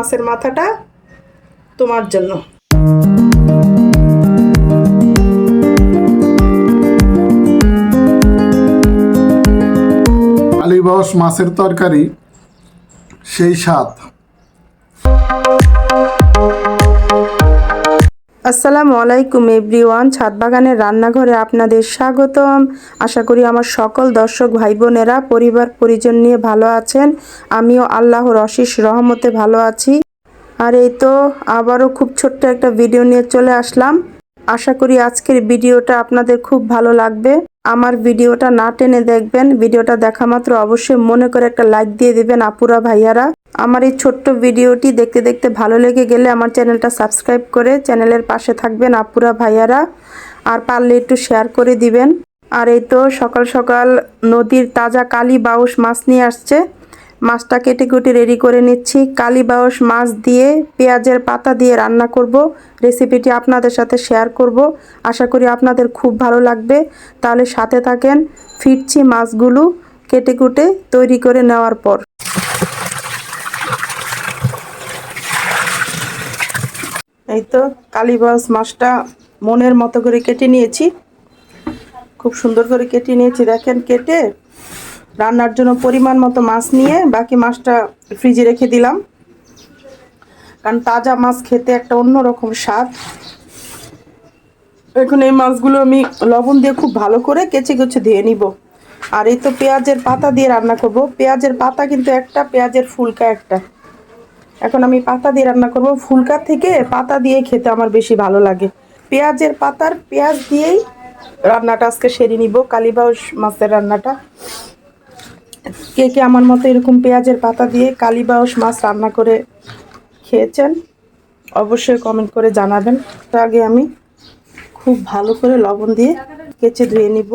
মাছের মাথাটা তোমার জন্য। আলিবাস মাছের তরকারি সেই স্বাদ। আসসালামু আলাইকুম এভরিওয়ান ছাদ বাগানের রান্নাঘরে আপনাদের স্বাগতম। আশা করি আমার সকল দর্শক ভাই বোনেরা পরিবার, পরিজন নিয়ে ভালো আছেন। আমিও আল্লাহর অশিস রহমতে ভালো আছি। আর এই তো আবারও খুব ছোট্ট একটা ভিডিও নিয়ে চলে আসলাম। আশা করি আজকের ভিডিওটা আপনাদের খুব ভালো লাগবে। আমার ভিডিওটা না টেনে দেখবেন, ভিডিওটা দেখা মাত্র অবশ্যই মনে করে একটা লাইক দিয়ে দিবেন আপুরা ভাইয়ারা। আমার এই ছোট্ট ভিডিওটি দেখতে দেখতে ভালো লেগে গেলে আমার চ্যানেলটা সাবস্ক্রাইব করে চ্যানেলের পাশে থাকবেন আপুরা ভাইয়ারা। আর পারলে একটু শেয়ার করে দিবেন। আর এই তো সকাল সকাল নদীর তাজা কালি বাউস মাছ নিয়ে আসছে। মাছটা কেটে কুটে রেডি করে নিচ্ছি। কালি বাউস মাছ দিয়ে পেঁয়াজের পাতা দিয়ে রান্না করব। রেসিপিটি আপনাদের সাথে শেয়ার করব। আশা করি আপনাদের খুব ভালো লাগবে। তাহলে সাথে থাকেন ফিরছি মাছগুলো কেটে কুটে তৈরি করে নেওয়ার পর। এই তো কালীবাস মাছটা মনের মতো করে কেটে নিয়েছি। খুব সুন্দর করে কেটে নিয়েছি। দেখেন কেটে রান্নার জন্য পরিমাণ মতো মাছ নিয়ে বাকি মাছটা ফ্রিজে রেখে দিলাম। কারণ তাজা মাছ খেতে একটা অন্যরকম স্বাদ। এখন এই মাছগুলো আমি লবণ দিয়ে খুব ভালো করে কেচে কেচে ধুয়ে নিব। আর এই তো পেঁয়াজের পাতা দিয়ে রান্না করব। পেঁয়াজের পাতা কিন্তু একটা, পেঁয়াজের ফুলকা একটা। এখন আমি পাতা দিয়ে রান্না করব। ফুলকা থেকে পাতা দিয়ে খেতে আমার বেশি ভালো লাগে। পেঁয়াজের পাতার পেঁয়াজ দিয়েই রান্নাটা আজকে সেরে নিব। কালীবাউস মাছের রান্নাটা। কে কে আমার মতো এরকম পেঁয়াজের পাতা দিয়ে কালীবাউস মাছ রান্না করে খেয়েছেন, অবশ্যই কমেন্ট করে জানাবেন। তার আগে আমি খুব ভালো করে লবণ দিয়ে কেচে ধুয়ে নিব।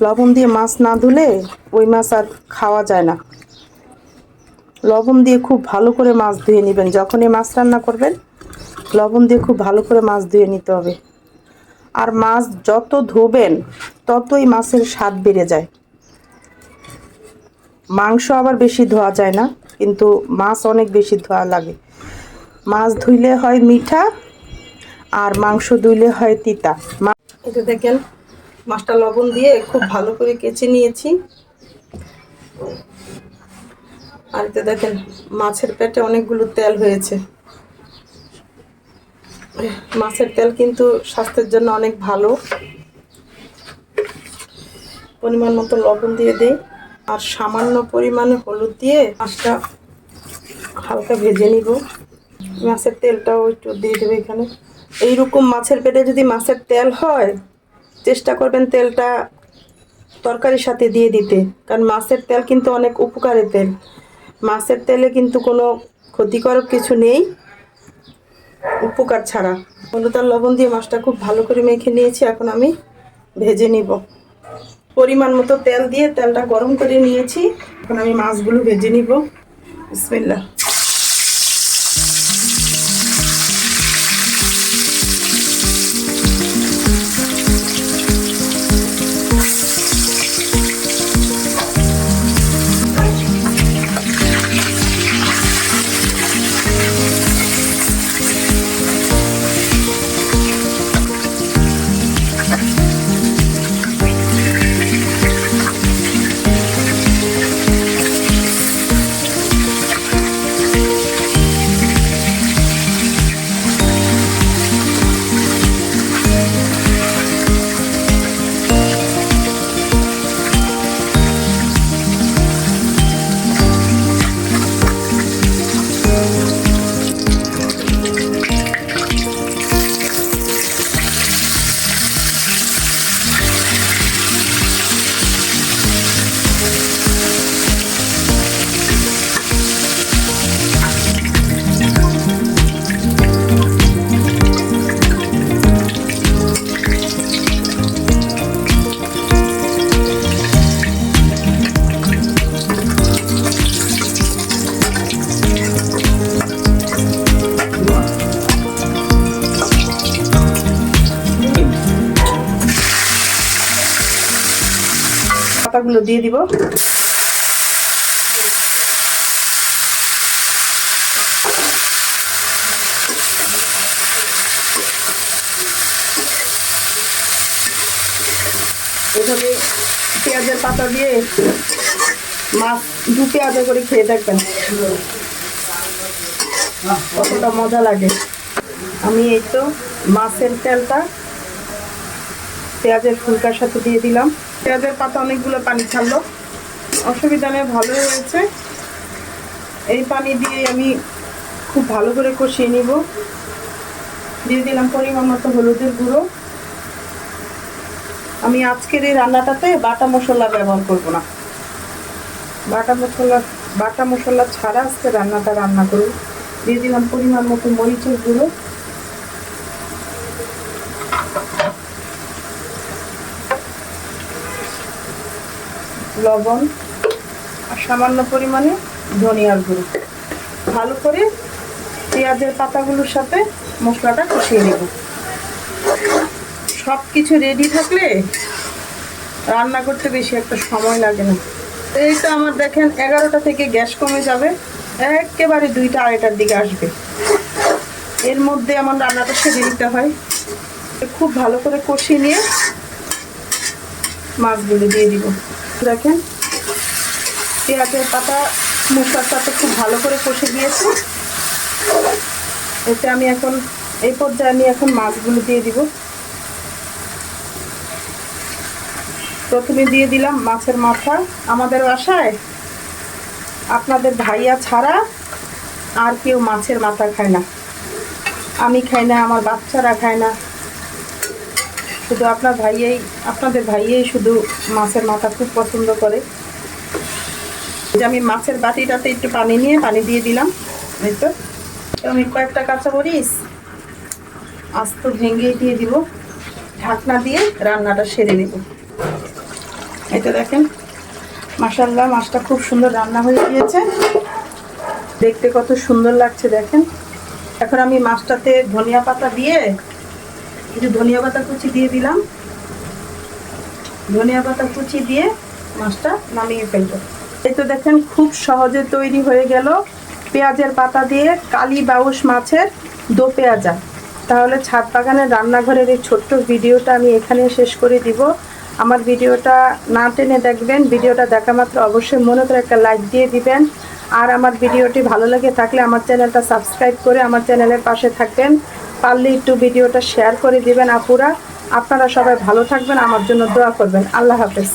লবণ দিয়ে মাছ না ধুলে ওই মাছ আর খাওয়া যায় না। লবণ দিয়ে খুব ভালো করে মাছ ধুয়ে নেবেন। যখনই মাছ রান্না করবেন, লবণ দিয়ে খুব ভালো করে মাছ ধুয়ে নিতে হবে। আর মাছ যত ধোবেন, ততই মাছের স্বাদ বেড়ে যায়। মাংস আবার বেশি ধোয়া যায় না, কিন্তু মাছ অনেক বেশি ধোয়া লাগে। মাছ ধুইলে হয় মিঠা, আর মাংস ধুইলে হয় তিতা। এটা দেখেন, মাছটা লবণ দিয়ে খুব ভালো করে কেচে নিয়েছি। আর এটা দেখেন, মাছের পেটে অনেকগুলো তেল হয়েছে। মাছের তেল কিন্তু স্বাস্থ্যের জন্য অনেক ভালো। পরিমাণ মতো লবণ দিয়ে দিই। আর সামান্য পরিমাণে হলুদ দিয়ে মাছটা হালকা ভেজে নিব। মাছের তেলটাও একটু দিয়ে দেবে এখানে। এইরকম মাছের পেটে যদি মাছের তেল হয়, চেষ্টা করবেন তেলটা তরকারির সাথে দিয়ে দিতে। কারণ মাছের তেল কিন্তু অনেক উপকারের তেল। মাছের তেলে কিন্তু কোনো ক্ষতিকারক কিছু নেই, উপকার ছাড়া। হলুদ আর লবণ দিয়ে মাছটা খুব ভালো করে মেখে নিয়েছি, এখন আমি ভেজে নিব। পরিমাণ মতো তেল দিয়ে তেলটা গরম করে নিয়েছি। এখন আমি মাছগুলো ভেজে নিব। বিসমিল্লাহ। এগুলো দিয়ে দিব। এভাবে পেঁয়াজের পাতা দিয়ে মাছ দু পেঁয়াজা করে খেয়ে দেখবেন কতটা মজা লাগে। আমি এই তো মাছের তেলটা পেঁয়াজের ফুলকার সাথে দিয়ে দিলাম। পেঁয়াজের পাতা অনেকগুলো পানি ছাড়লো। অসুবিধা নেই, ভালো হয়েছে। এই পানি দিয়ে আমি খুব ভালো করে কষিয়ে নিব। দিয়ে দিলাম পরিমাণ মতো হলুদের গুঁড়ো। আমি আজকের এই রান্নাটাতে বাটা মশলা ব্যবহার করব না। বাটা মশলা বাটা মশলা ছাড়া আজকে রান্নাটা রান্না করুন দিয়ে দিলাম পরিমাণ মতো মরিচের গুঁড়ো। লবণ, আর সামান্য পরিমাণে ধনিয়ার গুঁড়ো। ভালো করে পেঁয়াজের পাতাগুলোর সাথে মশলাটা কষিয়ে নেব। সব কিছু রেডি থাকলে রান্না করতে বেশি একটা সময় লাগে না। এই তো আমার দেখেন এগারোটা থেকে গ্যাস কমে যাবে, একেবারে দুইটা আড়াইটার দিকে আসবে। এর মধ্যে আমার রান্নাটা সেরে দিতে হয়। খুব ভালো করে কষিয়ে নিয়ে মাছগুলো দিয়ে দিব। দেখেন পেঁয়াজের পাতা মশলার সাথে খুব ভালো করে কষে দিয়েছি। এতে আমি এখন, এই পর্যায়ে আমি এখন মাছগুলো দিয়ে দিব। প্রথমে দিয়ে দিলাম মাছের মাথা। আমাদের বাসায় আপনাদের ভাইয়া ছাড়া আর কেউ মাছের মাথা খায় না। আমি খাই না, আমার বাচ্চারা খায় না। শুধু আপনার ভাইয়াই, আপনাদের ভাইয়াই শুধু মাছের মাথা খুব পছন্দ করে। যে আমি মাছের বাটিটাতে একটু পানি নিয়ে পানি দিয়ে দিলাম, এই তো। আমি কয়েকটা কাঁচা মরিচ আস্ত ভেঙে দিয়ে দিব। ঢাকনা দিয়ে রান্নাটা সেরে নেব। এটা দেখেন মাসাল্লাহ মাছটা খুব সুন্দর রান্না হয়ে গিয়েছে। দেখতে কত সুন্দর লাগছে, দেখেন। এখন আমি মাছটাতে ধনিয়া পাতা দিয়ে একটু ধনিয়া পাতা কুচি দিয়ে দিলাম। ধনিয়া পাতা কুচি দিয়ে মাছটা নামিয়ে ফেলব। এই তো দেখেন খুব সহজে তৈরি হয়ে গেল পেঁয়াজের পাতা দিয়ে কালি বাউস মাছের দো পেঁয়াজা। তাহলে ছাদ বাগানের রান্নাঘরের এই ছোট্ট ভিডিওটা আমি এখানে শেষ করে দিব। আমার ভিডিওটা না টেনে দেখবেন, ভিডিওটা দেখা মাত্র অবশ্যই মনে করে একটা লাইক দিয়ে দিবেন। আর আমার ভিডিওটি ভালো লাগে থাকলে আমার চ্যানেলটা সাবস্ক্রাইব করে আমার চ্যানেলের পাশে থাকবেন। পারলে একটু ভিডিওটা শেয়ার করে দিবেন আপুরা। আপনারা সবাই ভালো থাকবেন, আমার জন্য দোয়া করবেন। আল্লাহ হাফেজ।